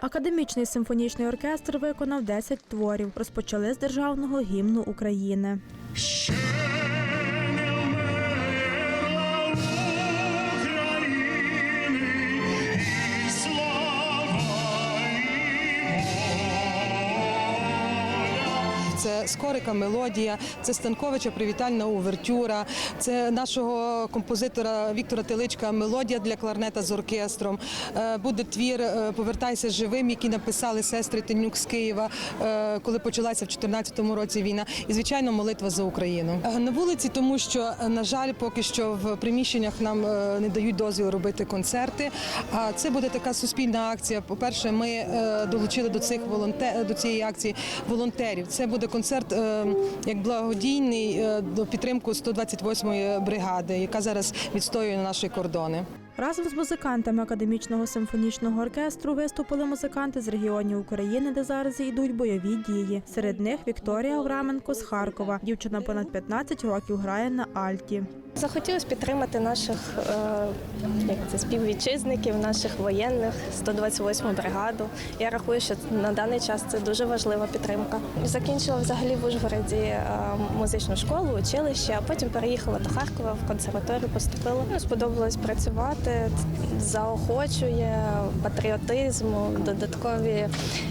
Академічний симфонічний оркестр виконав 10 творів. Розпочали з державного гімну України. Це скорика мелодія, це Станковича привітальна увертюра, це нашого композитора Віктора Теличка мелодія для кларнета з оркестром. Е, Буде твір е, Повертайся живим, який написали сестри Тенюк з Києва, е, коли почалася в 2014 році війна. І звичайно, молитва за Україну. На вулиці, тому що на жаль, поки що в приміщеннях нам не дають дозвіл робити концерти. А це буде така суспільна акція. По-перше, ми е, долучили до цих волонте- до цієї акції волонтерів. Це буде концерт е, як благодійний е, до підтримку 128-ї бригади, яка зараз відстоює наші кордони. Разом з музикантами академічного симфонічного оркестру виступили музиканти з регіонів України, де зараз йдуть бойові дії. Серед них Вікторія Авраменко з Харкова. Дівчина понад 15 років грає на альті. Захотілося підтримати наших е, як це, співвітчизників, наших воєнних, 128-му бригаду. Я рахую, що на даний час це дуже важлива підтримка. Закінчила взагалі в Ужгороді е, музичну школу, училище, а потім переїхала до Харкова в консерваторію, поступила. Ну, сподобалось працювати, заохочує патріотизму, додаткові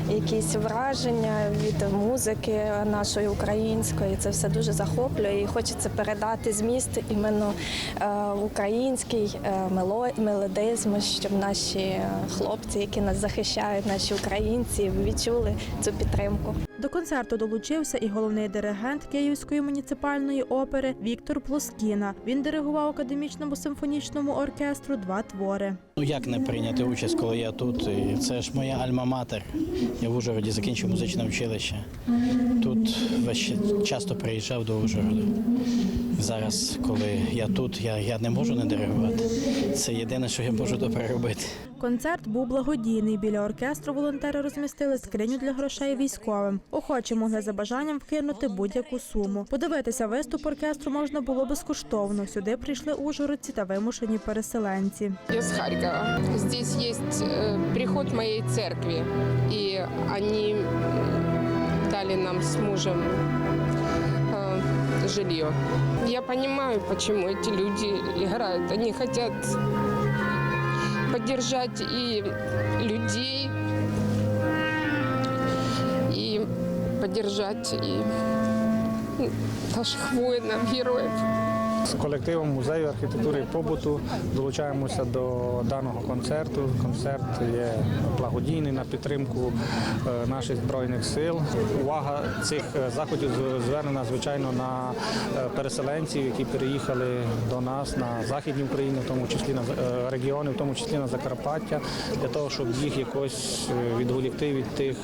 якісь враження від музики нашої української. Це все дуже захоплює і хочеться передати зміст іменно е, український е, мелодизм, щоб наші е, хлопці, які нас захищають, наші українці, відчули цю підтримку. До концерту долучився і головний диригент Київської муніципальної опери Віктор Плоскіна. Він диригував академічному симфонічному оркестру два твори. Ну як не прийняти участь, коли я тут? І Це ж моя альма-матер. Я в Ужгороді закінчив музичне училище. Тут весь часто приїжджав до Ужгороду. Зараз, коли я тут, я, я не можу не диригувати. Це єдине, що я можу добре робити. Концерт був благодійний. Біля оркестру волонтери розмістили скриню для грошей військовим. Охочі могли за бажанням вкинути будь-яку суму. Подивитися виступ оркестру можна було безкоштовно. Сюди прийшли ужгородці та вимушені переселенці. Я с Харькова. Здесь есть э, приход моей церкви, и они м, дали нам с мужем жилье. Я понимаю, почему эти люди играют. Они хотят поддержать и людей, и поддержать и м, наших воинов, героев. З колективом музею архітектури і побуту долучаємося до даного концерту. Концерт є благодійний на підтримку е, наших збройних сил. Увага цих е, заходів звернена звичайно на е, переселенців, які переїхали до нас на західній Україні, в тому числі на регіони, в тому числі на Закарпаття, для того, щоб їх якось відволікти від тих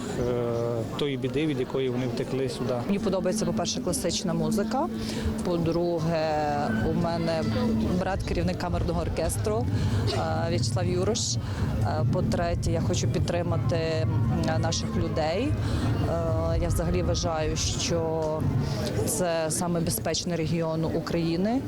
тої біди, від якої вони втекли сюди. Мені подобається, по-перше, класична музика. По-друге, у мене брат керівник камерного оркестру е, В'ячеслав Юрош. Е, По-третє, я хочу підтримати наших людей. Е, Я взагалі вважаю, що це саме безпечний регіон України,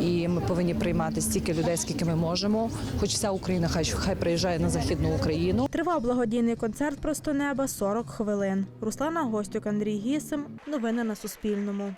і ми повинні приймати стільки людей, скільки ми можемо. Хоч вся Україна хай хай приїжджає на західну Україну. Тривав благодійний концерт Просто неба 40 хвилин. Руслана Гостюк, Андрій Гісим. Новини на Суспільному.